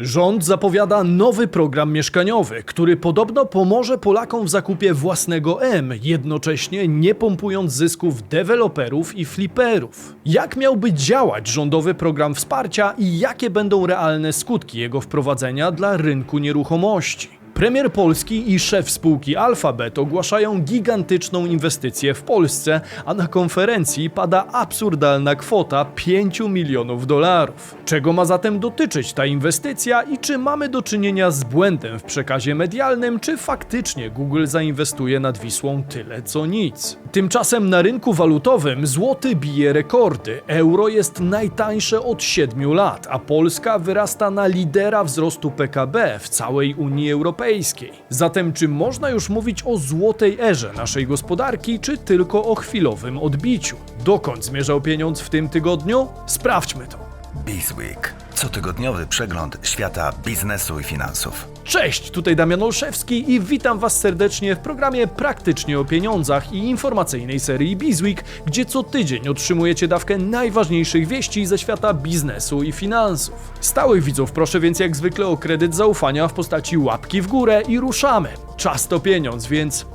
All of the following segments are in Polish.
Rząd zapowiada nowy program mieszkaniowy, który podobno pomoże Polakom w zakupie własnego M, jednocześnie nie pompując zysków deweloperów i fliperów. Jak miałby działać rządowy program wsparcia i jakie będą realne skutki jego wprowadzenia dla rynku nieruchomości? Premier Polski i szef spółki Alphabet ogłaszają gigantyczną inwestycję w Polsce, a na konferencji pada absurdalna kwota 5 milionów dolarów. Czego ma zatem dotyczyć ta inwestycja i czy mamy do czynienia z błędem w przekazie medialnym, czy faktycznie Google zainwestuje nad Wisłą tyle co nic? Tymczasem na rynku walutowym złoty bije rekordy. Euro jest najtańsze od 7 lat, a Polska wyrasta na lidera wzrostu PKB w całej Unii Europejskiej. Zatem czy można już mówić o złotej erze naszej gospodarki, czy tylko o chwilowym odbiciu? Dokąd zmierzał pieniądz w tym tygodniu? Sprawdźmy to. Bizweek. Cotygodniowy przegląd świata biznesu i finansów. Cześć, tutaj Damian Olszewski i witam Was serdecznie w programie Praktycznie o Pieniądzach i informacyjnej serii Bizweek, gdzie co tydzień otrzymujecie dawkę najważniejszych wieści ze świata biznesu i finansów. Stałych widzów proszę więc jak zwykle o kredyt zaufania w postaci łapki w górę i ruszamy. Czas to pieniądz, więc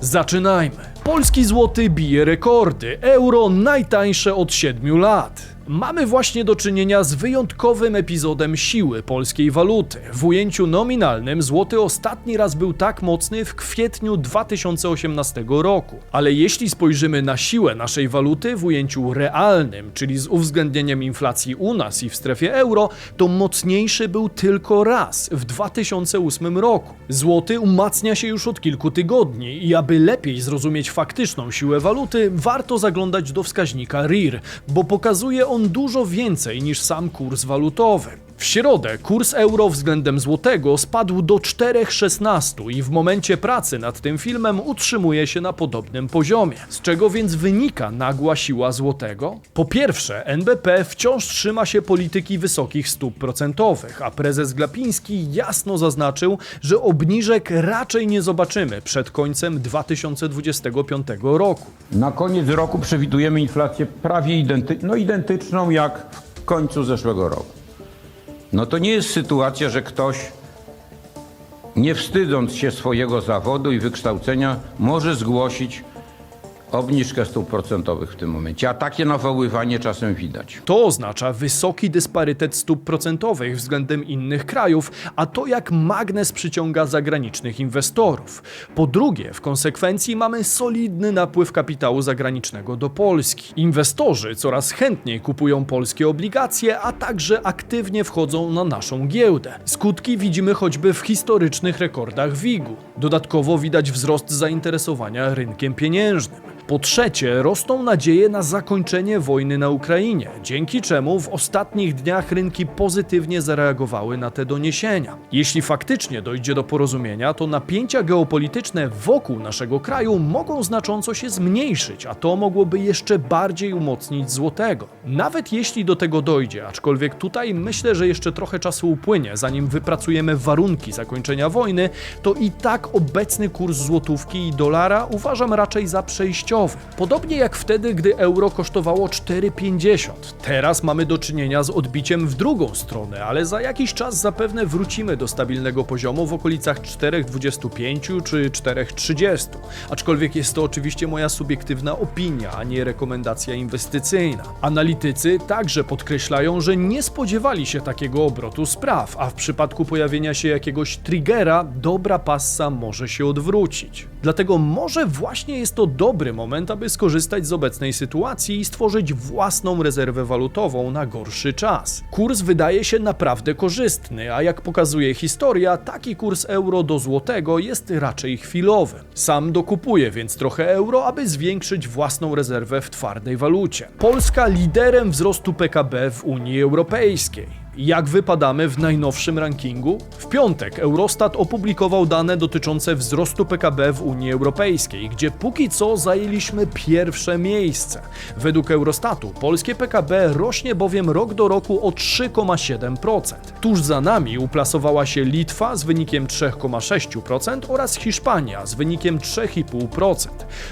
zaczynajmy. Polski złoty bije rekordy, euro najtańsze od 7 lat. Mamy właśnie do czynienia z wyjątkowym epizodem siły polskiej waluty. W ujęciu nominalnym złoty ostatni raz był tak mocny w kwietniu 2018 roku. Ale jeśli spojrzymy na siłę naszej waluty w ujęciu realnym, czyli z uwzględnieniem inflacji u nas i w strefie euro, to mocniejszy był tylko raz w 2008 roku. Złoty umacnia się już od kilku tygodni i aby lepiej zrozumieć faktyczną siłę waluty, warto zaglądać do wskaźnika RIR, bo pokazuje on dużo więcej niż sam kurs walutowy. W środę kurs euro względem złotego spadł do 4,16 i w momencie pracy nad tym filmem utrzymuje się na podobnym poziomie. Z czego więc wynika nagła siła złotego? Po pierwsze, NBP wciąż trzyma się polityki wysokich stóp procentowych, a prezes Glapiński jasno zaznaczył, że obniżek raczej nie zobaczymy przed końcem 2025 roku. Na koniec roku przewidujemy inflację prawie identy- no identyczną jak w końcu zeszłego roku. No to nie jest sytuacja, że ktoś, nie wstydząc się swojego zawodu i wykształcenia, może zgłosić obniżkę stóp procentowych w tym momencie. A takie nawoływanie czasem widać. To oznacza wysoki dysparytet stóp procentowych względem innych krajów, a to jak magnes przyciąga zagranicznych inwestorów. Po drugie, w konsekwencji mamy solidny napływ kapitału zagranicznego do Polski. Inwestorzy coraz chętniej kupują polskie obligacje, a także aktywnie wchodzą na naszą giełdę. Skutki widzimy choćby w historycznych rekordach WIG-u. Dodatkowo widać wzrost zainteresowania rynkiem pieniężnym. Po trzecie, rosną nadzieje na zakończenie wojny na Ukrainie, dzięki czemu w ostatnich dniach rynki pozytywnie zareagowały na te doniesienia. Jeśli faktycznie dojdzie do porozumienia, to napięcia geopolityczne wokół naszego kraju mogą znacząco się zmniejszyć, a to mogłoby jeszcze bardziej umocnić złotego. Nawet jeśli do tego dojdzie, aczkolwiek tutaj myślę, że jeszcze trochę czasu upłynie, zanim wypracujemy warunki zakończenia wojny, to i tak obecny kurs złotówki i dolara uważam raczej za przejściowy. Podobnie jak wtedy, gdy euro kosztowało 4,50. Teraz mamy do czynienia z odbiciem w drugą stronę, ale za jakiś czas zapewne wrócimy do stabilnego poziomu w okolicach 4,25 czy 4,30. Aczkolwiek jest to oczywiście moja subiektywna opinia, a nie rekomendacja inwestycyjna. Analitycy także podkreślają, że nie spodziewali się takiego obrotu spraw, a w przypadku pojawienia się jakiegoś triggera, dobra passa może się odwrócić. Dlatego może właśnie jest to dobry moment, aby skorzystać z obecnej sytuacji i stworzyć własną rezerwę walutową na gorszy czas. Kurs wydaje się naprawdę korzystny, a jak pokazuje historia, taki kurs euro do złotego jest raczej chwilowy. Sam dokupuję więc trochę euro, aby zwiększyć własną rezerwę w twardej walucie. Polska liderem wzrostu PKB w Unii Europejskiej. Jak wypadamy w najnowszym rankingu? W piątek Eurostat opublikował dane dotyczące wzrostu PKB w Unii Europejskiej, gdzie póki co zajęliśmy pierwsze miejsce. Według Eurostatu polskie PKB rośnie bowiem rok do roku o 3,7%. Tuż za nami uplasowała się Litwa z wynikiem 3,6% oraz Hiszpania z wynikiem 3,5%.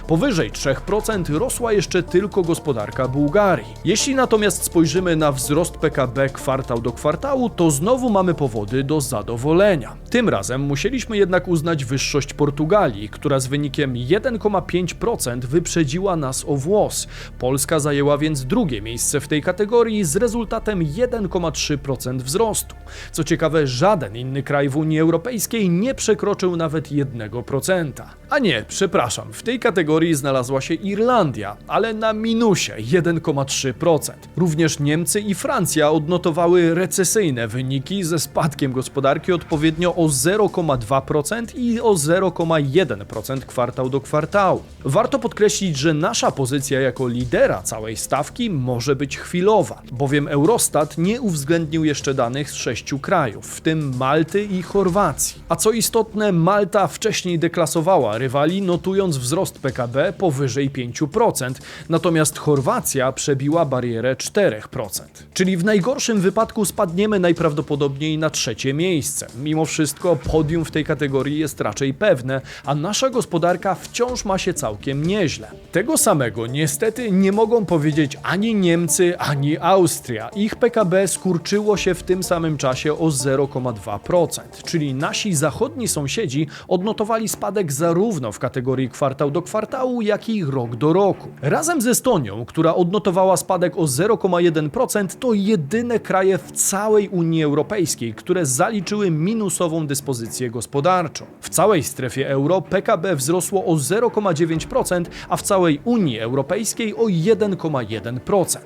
Powyżej 3% rosła jeszcze tylko gospodarka Bułgarii. Jeśli natomiast spojrzymy na wzrost PKB kwartał do kwartału, to znowu mamy powody do zadowolenia. Tym razem musieliśmy jednak uznać wyższość Portugalii, która z wynikiem 1,5% wyprzedziła nas o włos. Polska zajęła więc drugie miejsce w tej kategorii z rezultatem 1,3% wzrostu. Co ciekawe, żaden inny kraj w Unii Europejskiej nie przekroczył nawet 1%. A nie, przepraszam, w tej kategorii znalazła się Irlandia, ale na minusie 1,3%. Również Niemcy i Francja odnotowały recesyjne wyniki ze spadkiem gospodarki odpowiednio o 0,2% i o 0,1% kwartał do kwartału. Warto podkreślić, że nasza pozycja jako lidera całej stawki może być chwilowa, bowiem Eurostat nie uwzględnił jeszcze danych z sześciu krajów, w tym Malty i Chorwacji. A co istotne, Malta wcześniej deklasowała rywali, notując wzrost PKB powyżej 5%, natomiast Chorwacja przebiła barierę 4%. Czyli w najgorszym wypadku spadniemy najprawdopodobniej na trzecie miejsce. Mimo wszystko podium w tej kategorii jest raczej pewne, a nasza gospodarka wciąż ma się całkiem nieźle. Tego samego niestety nie mogą powiedzieć ani Niemcy, ani Austria. Ich PKB skurczyło się w tym samym czasie o 0,2%, czyli nasi zachodni sąsiedzi odnotowali spadek zarówno w kategorii kwartał do kwartału, jak i rok do roku. Razem z Estonią, która odnotowała spadek o 0,1%, to jedyne kraje w całej Unii Europejskiej, które zaliczyły minusową dyspozycję gospodarczą. W całej strefie euro PKB wzrosło o 0,9%, a w całej Unii Europejskiej o 1,1%.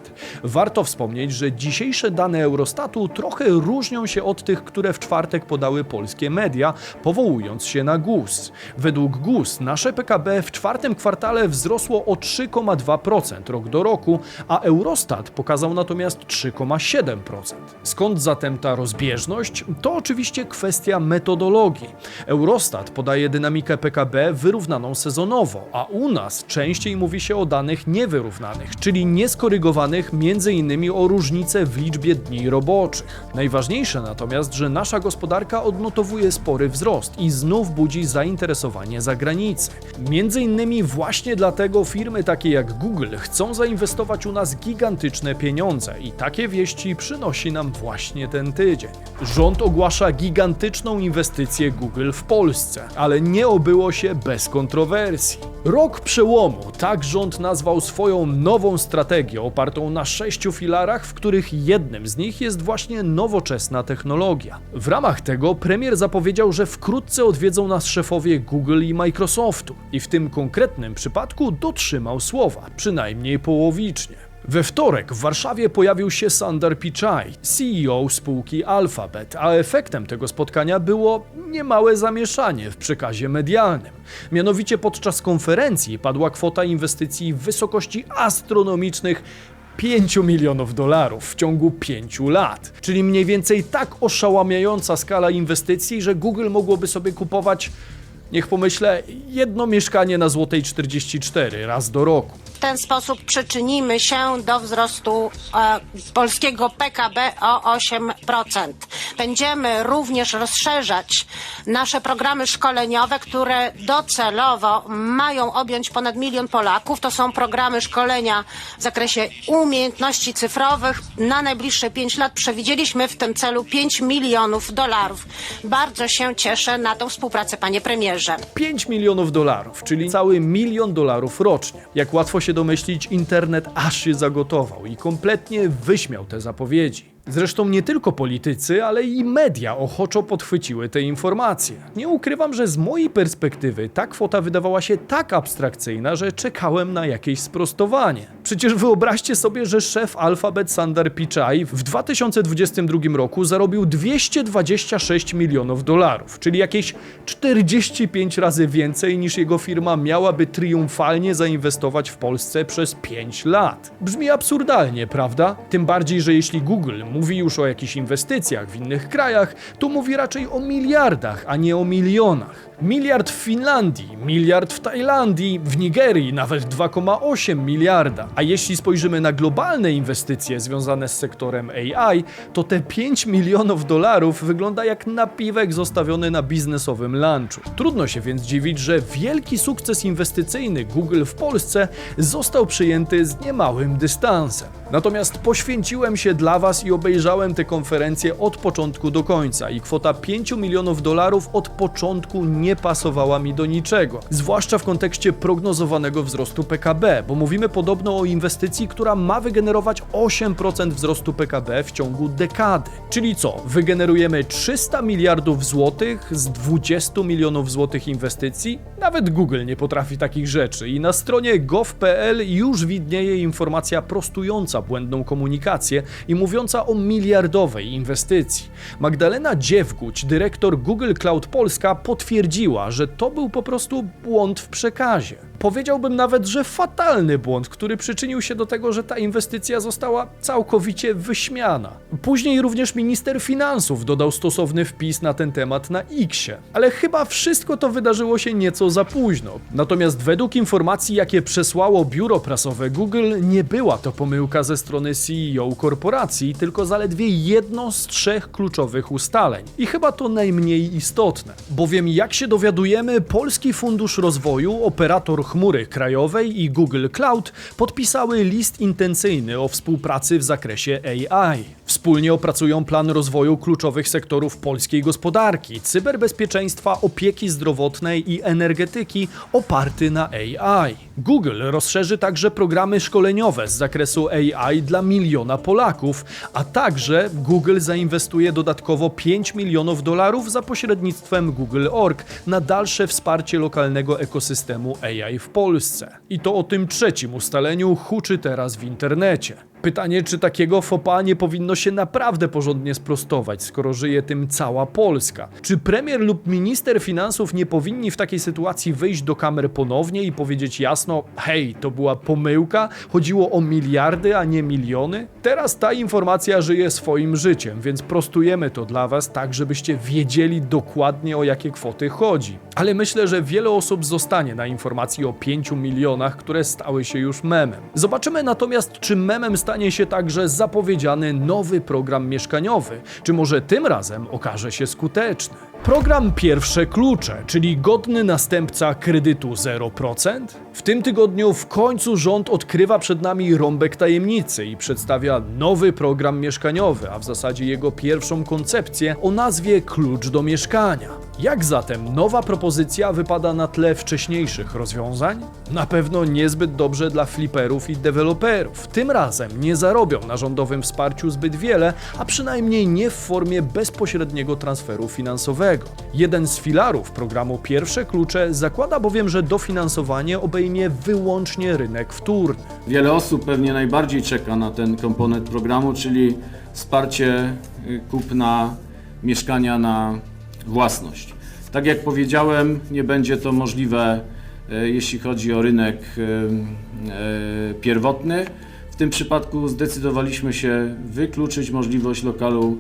Warto wspomnieć, że dzisiejsze dane Eurostatu trochę różnią się od tych, które w czwartek podały polskie media, powołując się na GUS. Według GUS nasze PKB w czwartym kwartale wzrosło o 3,2% rok do roku, a Eurostat pokazał natomiast 3,7%. Skąd zatem ta rozbieżność? To oczywiście kwestia metodologii. Eurostat podaje dynamikę PKB wyrównaną sezonowo, a u nas częściej mówi się o danych niewyrównanych, czyli nieskorygowanych m.in. o różnice w liczbie dni roboczych. Najważniejsze natomiast, że nasza gospodarka odnotowuje spory wzrost i znów budzi zainteresowanie zagranicy. Między innymi właśnie dlatego firmy takie jak Google chcą zainwestować u nas gigantyczne pieniądze i takie wieści przynosi nam właśnie ten tydzień. Rząd ogłasza gigantyczną inwestycję Google w Polsce, ale nie obyło się bez kontrowersji. Rok przełomu, tak rząd nazwał swoją nową strategię opartą na sześciu filarach, w których jednym z nich jest właśnie nowoczesna technologia. W ramach tego premier zapowiedział, że wkrótce odwiedzą nas szefowie Google i Microsoftu i w tym konkretnym przypadku dotrzymał słowa, przynajmniej połowicznie. We wtorek w Warszawie pojawił się Sundar Pichai, CEO spółki Alphabet, a efektem tego spotkania było niemałe zamieszanie w przekazie medialnym. Mianowicie podczas konferencji padła kwota inwestycji w wysokości astronomicznych 5 milionów dolarów w ciągu 5 lat. Czyli mniej więcej tak oszałamiająca skala inwestycji, że Google mogłoby sobie kupować, niech pomyślę, jedno mieszkanie na Złotej 44 raz do roku. W ten sposób przyczynimy się do wzrostu e, polskiego PKB o 8%. Będziemy również rozszerzać nasze programy szkoleniowe, które docelowo mają objąć ponad milion Polaków. To są programy szkolenia w zakresie umiejętności cyfrowych. Na najbliższe 5 lat przewidzieliśmy w tym celu 5 milionów dolarów. Bardzo się cieszę na tą współpracę, panie premierze. 5 milionów dolarów, czyli cały milion dolarów rocznie. Jak łatwo się domyślić, internet aż się zagotował i kompletnie wyśmiał te zapowiedzi. Zresztą nie tylko politycy, ale i media ochoczo podchwyciły te informacje. Nie ukrywam, że z mojej perspektywy ta kwota wydawała się tak abstrakcyjna, że czekałem na jakieś sprostowanie. Przecież wyobraźcie sobie, że szef Alphabet Sundar Pichai w 2022 roku zarobił 226 milionów dolarów, czyli jakieś 45 razy więcej niż jego firma miałaby triumfalnie zainwestować w Polsce przez 5 lat. Brzmi absurdalnie, prawda? Tym bardziej, że jeśli Google mówi już o jakichś inwestycjach w innych krajach, to mówi raczej o miliardach, a nie o milionach. Miliard w Finlandii, miliard w Tajlandii, w Nigerii nawet 2,8 miliarda. A jeśli spojrzymy na globalne inwestycje związane z sektorem AI, to te 5 milionów dolarów wygląda jak napiwek zostawiony na biznesowym lunchu. Trudno się więc dziwić, że wielki sukces inwestycyjny Google w Polsce został przyjęty z niemałym dystansem. Natomiast poświęciłem się dla Was i obejrzałem tę konferencję od początku do końca i kwota 5 milionów dolarów od początku nie pasowała mi do niczego, zwłaszcza w kontekście prognozowanego wzrostu PKB, bo mówimy podobno o inwestycji, która ma wygenerować 8% wzrostu PKB w ciągu dekady. Czyli co, wygenerujemy 300 miliardów złotych z 20 milionów złotych inwestycji? Nawet Google nie potrafi takich rzeczy i na stronie gov.pl już widnieje informacja prostująca błędną komunikację i mówiąca o miliardowej inwestycji. Magdalena Dziewguć, dyrektor Google Cloud Polska, potwierdziła, że to był po prostu błąd w przekazie. Powiedziałbym nawet, że fatalny błąd, który przyczynił się do tego, że ta inwestycja została całkowicie wyśmiana. Później również minister finansów dodał stosowny wpis na ten temat na Xie, ale chyba wszystko to wydarzyło się nieco za późno. Natomiast według informacji, jakie przesłało biuro prasowe Google, nie była to pomyłka ze strony CEO korporacji, tylko zaledwie jedno z trzech kluczowych ustaleń. I chyba to najmniej istotne, bowiem jak się dowiadujemy, Polski Fundusz Rozwoju, operator chmury krajowej i Google Cloud podpisały list intencyjny o współpracy w zakresie AI. Wspólnie opracują plan rozwoju kluczowych sektorów polskiej gospodarki, cyberbezpieczeństwa, opieki zdrowotnej i energetyki oparty na AI. Google rozszerzy także programy szkoleniowe z zakresu AI dla miliona Polaków, a także Google zainwestuje dodatkowo 5 milionów dolarów za pośrednictwem Google.org na dalsze wsparcie lokalnego ekosystemu AI w Polsce. I to o tym trzecim ustaleniu huczy teraz w internecie. Pytanie, czy takiego fopa nie powinno się naprawdę porządnie sprostować, skoro żyje tym cała Polska? Czy premier lub minister finansów nie powinni w takiej sytuacji wyjść do kamer ponownie i powiedzieć jasno: hej, to była pomyłka, chodziło o miliardy, a nie miliony? Teraz ta informacja żyje swoim życiem, więc prostujemy to dla Was tak, żebyście wiedzieli dokładnie o jakie kwoty chodzi. Ale myślę, że wiele osób zostanie na informacji o 5 milionach, które stały się już memem. Zobaczymy natomiast, czy memem stanie się także zapowiedziany nowy program mieszkaniowy, czy może tym razem okaże się skuteczny. Program Pierwsze Klucze, czyli godny następca kredytu 0%. W tym tygodniu w końcu rząd odkrywa przed nami rąbek tajemnicy i przedstawia nowy program mieszkaniowy, a w zasadzie jego pierwszą koncepcję o nazwie Klucz do mieszkania. Jak zatem nowa propozycja wypada na tle wcześniejszych rozwiązań? Na pewno niezbyt dobrze dla fliperów i deweloperów. Tym razem nie zarobią na rządowym wsparciu zbyt wiele, a przynajmniej nie w formie bezpośredniego transferu finansowego. Jeden z filarów programu Pierwsze Klucze zakłada bowiem, że dofinansowanie obejmie wyłącznie rynek wtórny. Wiele osób pewnie najbardziej czeka na ten komponent programu, czyli wsparcie y, kupna mieszkania na własność. Tak jak powiedziałem, nie będzie to możliwe, y, jeśli chodzi o rynek y, pierwotny. W tym przypadku zdecydowaliśmy się wykluczyć możliwość lokalu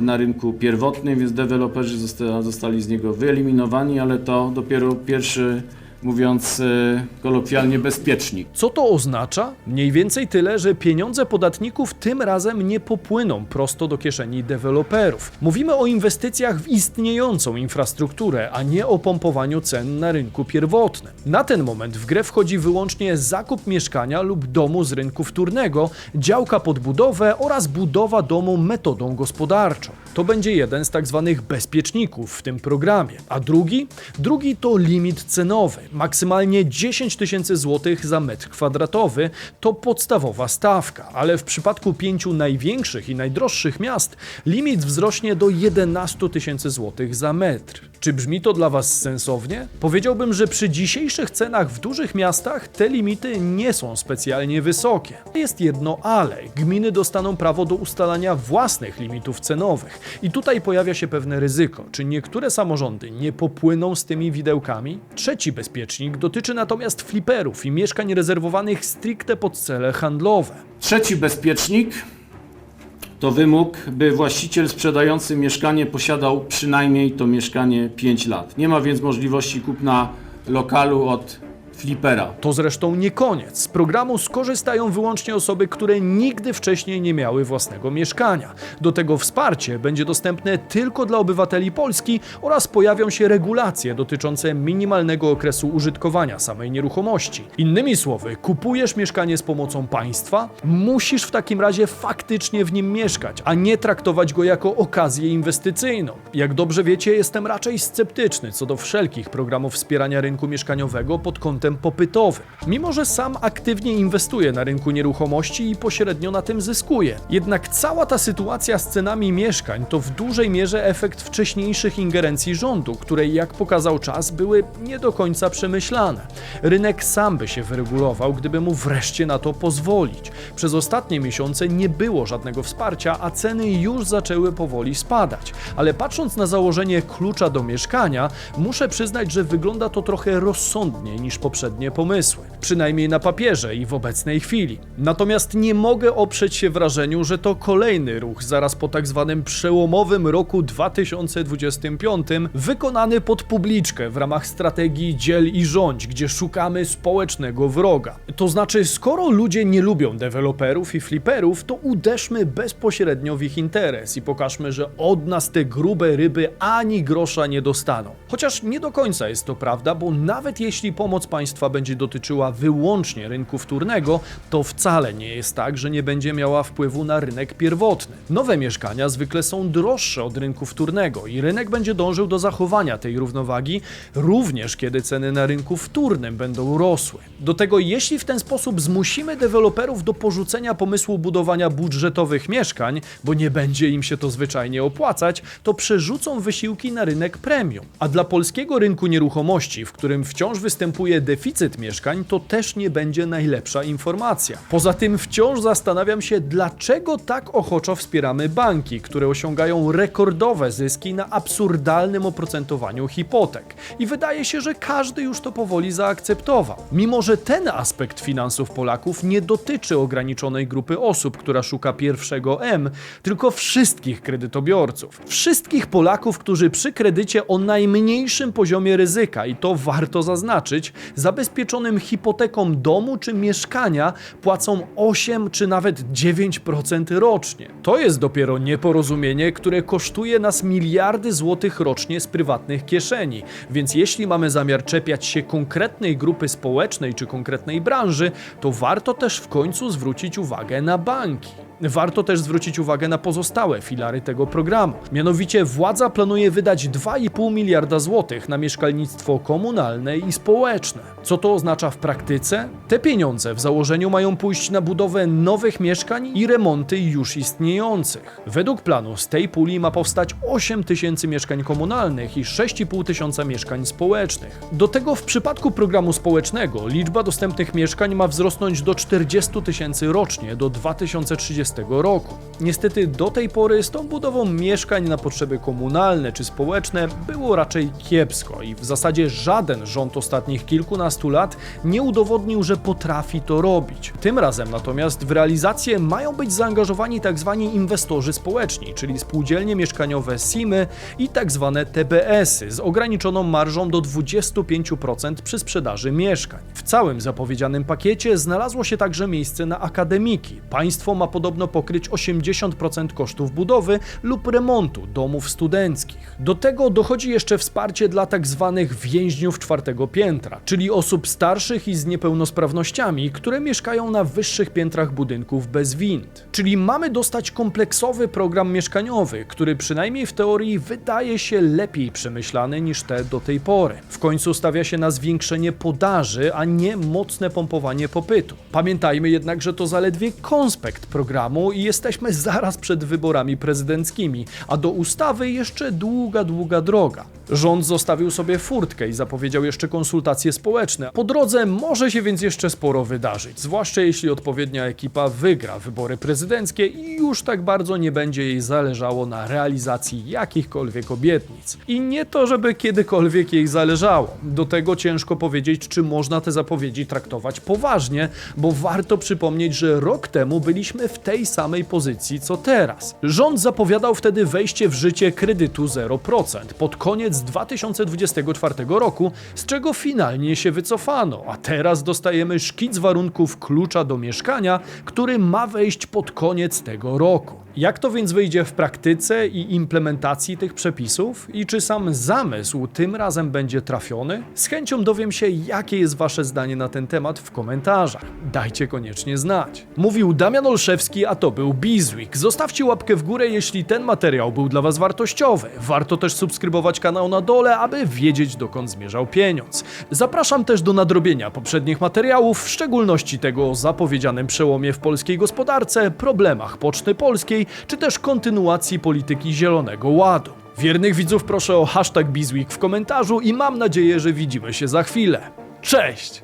na rynku pierwotnym, więc deweloperzy zosta- zostali z niego wyeliminowani, ale to dopiero pierwszy, mówiąc y, kolokwialnie, bezpiecznik. Co to oznacza? Mniej więcej tyle, że pieniądze podatników tym razem nie popłyną prosto do kieszeni deweloperów. Mówimy o inwestycjach w istniejącą infrastrukturę, a nie o pompowaniu cen na rynku pierwotnym. Na ten moment w grę wchodzi wyłącznie zakup mieszkania lub domu z rynku wtórnego, działka pod budowę oraz budowa domu metodą gospodarczą. To będzie jeden z tak zwanych bezpieczników w tym programie. A drugi? Drugi to limit cenowy. Maksymalnie 10 tysięcy złotych za metr kwadratowy to podstawowa stawka, ale w przypadku pięciu największych i najdroższych miast limit wzrośnie do 11 tysięcy złotych za metr. Czy brzmi to dla Was sensownie? Powiedziałbym, że przy dzisiejszych cenach w dużych miastach te limity nie są specjalnie wysokie. Jest jedno ale. Gminy dostaną prawo do ustalania własnych limitów cenowych. I tutaj pojawia się pewne ryzyko. Czy niektóre samorządy nie popłyną z tymi widełkami? Trzeci bezpiecznik dotyczy natomiast fliperów i mieszkań rezerwowanych stricte pod cele handlowe. Trzeci bezpiecznik to wymóg, by właściciel sprzedający mieszkanie posiadał przynajmniej to mieszkanie 5 lat. Nie ma więc możliwości kupna lokalu od flipera. To zresztą nie koniec. Z programu skorzystają wyłącznie osoby, które nigdy wcześniej nie miały własnego mieszkania. Do tego wsparcie będzie dostępne tylko dla obywateli Polski oraz pojawią się regulacje dotyczące minimalnego okresu użytkowania samej nieruchomości. Innymi słowy, kupujesz mieszkanie z pomocą państwa, musisz w takim razie faktycznie w nim mieszkać, a nie traktować go jako okazję inwestycyjną. Jak dobrze wiecie, jestem raczej sceptyczny co do wszelkich programów wspierania rynku mieszkaniowego pod kątem popytowym. Mimo, że sam aktywnie inwestuję na rynku nieruchomości i pośrednio na tym zyskuję. Jednak cała ta sytuacja z cenami mieszkań to w dużej mierze efekt wcześniejszych ingerencji rządu, które jak pokazał czas były nie do końca przemyślane. Rynek sam by się wyregulował, gdyby mu wreszcie na to pozwolić. Przez ostatnie miesiące nie było żadnego wsparcia, a ceny już zaczęły powoli spadać. Ale patrząc na założenie klucza do mieszkania, muszę przyznać, że wygląda to trochę rozsądniej niż poprzednie pomysły. Przynajmniej na papierze i w obecnej chwili. Natomiast nie mogę oprzeć się wrażeniu, że to kolejny ruch zaraz po tak zwanym przełomowym roku 2025, wykonany pod publiczkę w ramach strategii dziel i rządź, gdzie szukamy społecznego wroga. To znaczy, skoro ludzie nie lubią deweloperów i fliperów, to uderzmy bezpośrednio w ich interes i pokażmy, że od nas te grube ryby ani grosza nie dostaną. Chociaż nie do końca jest to prawda, bo nawet jeśli pomoc państwa będzie dotyczyła wyłącznie rynku wtórnego, to wcale nie jest tak, że nie będzie miała wpływu na rynek pierwotny. Nowe mieszkania zwykle są droższe od rynku wtórnego i rynek będzie dążył do zachowania tej równowagi, również kiedy ceny na rynku wtórnym będą rosły. Do tego, jeśli w ten sposób zmusimy deweloperów do porzucenia pomysłu budowania budżetowych mieszkań, bo nie będzie im się to zwyczajnie opłacać, to przerzucą wysiłki na rynek premium. A dla polskiego rynku nieruchomości, w którym wciąż występuje deficyt mieszkań, to też nie będzie najlepsza informacja. Poza tym wciąż zastanawiam się, dlaczego tak ochoczo wspieramy banki, które osiągają rekordowe zyski na absurdalnym oprocentowaniu hipotek. I wydaje się, że każdy już to powoli zaakceptował. Mimo, że ten aspekt finansów Polaków nie dotyczy ograniczonej grupy osób, która szuka pierwszego M, tylko wszystkich kredytobiorców. Wszystkich Polaków, którzy przy kredycie o najmniejszym poziomie ryzyka, i to warto zaznaczyć, zabezpieczonym hipoteką domu czy mieszkania płacą 8 czy nawet 9% rocznie. To jest dopiero nieporozumienie, które kosztuje nas miliardy złotych rocznie z prywatnych kieszeni. Więc jeśli mamy zamiar czepiać się konkretnej grupy społecznej czy konkretnej branży, to warto też w końcu zwrócić uwagę na banki. Warto też zwrócić uwagę na pozostałe filary tego programu. Mianowicie władza planuje wydać 2,5 miliarda złotych na mieszkalnictwo komunalne i społeczne. Co to oznacza w praktyce? Te pieniądze w założeniu mają pójść na budowę nowych mieszkań i remonty już istniejących. Według planu z tej puli ma powstać 8 tysięcy mieszkań komunalnych i 6,5 tysiąca mieszkań społecznych. Do tego w przypadku programu społecznego liczba dostępnych mieszkań ma wzrosnąć do 40 tysięcy rocznie do 2030 roku. Niestety do tej pory z tą budową mieszkań na potrzeby komunalne czy społeczne było raczej kiepsko i w zasadzie żaden rząd ostatnich kilkunastu lat nie udowodnił, że potrafi to robić. Tym razem natomiast w realizację mają być zaangażowani tzw. inwestorzy społeczni, czyli spółdzielnie mieszkaniowe SIMy i tzw. TBS-y z ograniczoną marżą do 25% przy sprzedaży mieszkań. W całym zapowiedzianym pakiecie znalazło się także miejsce na akademiki. Państwo ma podobno pokryć 80% kosztów budowy lub remontu domów studenckich. Do tego dochodzi jeszcze wsparcie dla tzw. więźniów czwartego piętra, czyli osób starszych i z niepełnosprawnościami, które mieszkają na wyższych piętrach budynków bez wind. Czyli mamy dostać kompleksowy program mieszkaniowy, który przynajmniej w teorii wydaje się lepiej przemyślany niż te do tej pory. W końcu stawia się na zwiększenie podaży, a nie mocne pompowanie popytu. Pamiętajmy jednak, że to zaledwie konspekt programu i jesteśmy zaraz przed wyborami prezydenckimi, a do ustawy jeszcze długa, długa droga. Rząd zostawił sobie furtkę i zapowiedział jeszcze konsultacje społeczne. Po drodze może się więc jeszcze sporo wydarzyć, zwłaszcza jeśli odpowiednia ekipa wygra wybory prezydenckie i już tak bardzo nie będzie jej zależało na realizacji jakichkolwiek obietnic. I nie to, żeby kiedykolwiek jej zależało. Do tego ciężko powiedzieć, czy można te zapowiedzi traktować poważnie, bo warto przypomnieć, że rok temu byliśmy w tej tej samej pozycji co teraz. Rząd zapowiadał wtedy wejście w życie kredytu 0% pod koniec 2024 roku, z czego finalnie się wycofano, a teraz dostajemy szkic warunków klucza do mieszkania, który ma wejść pod koniec tego roku. Jak to więc wyjdzie w praktyce i implementacji tych przepisów? I czy sam zamysł tym razem będzie trafiony? Z chęcią dowiem się, jakie jest Wasze zdanie na ten temat w komentarzach. Dajcie koniecznie znać. Mówił Damian Olszewski, a to był Bizweek. Zostawcie łapkę w górę, jeśli ten materiał był dla Was wartościowy. Warto też subskrybować kanał na dole, aby wiedzieć, dokąd zmierzał pieniądz. Zapraszam też do nadrobienia poprzednich materiałów, w szczególności tego o zapowiedzianym przełomie w polskiej gospodarce, problemach Poczty Polskiej, czy też kontynuacji polityki Zielonego Ładu. Wiernych widzów proszę o hashtag Bizweek w komentarzu i mam nadzieję, że widzimy się za chwilę. Cześć!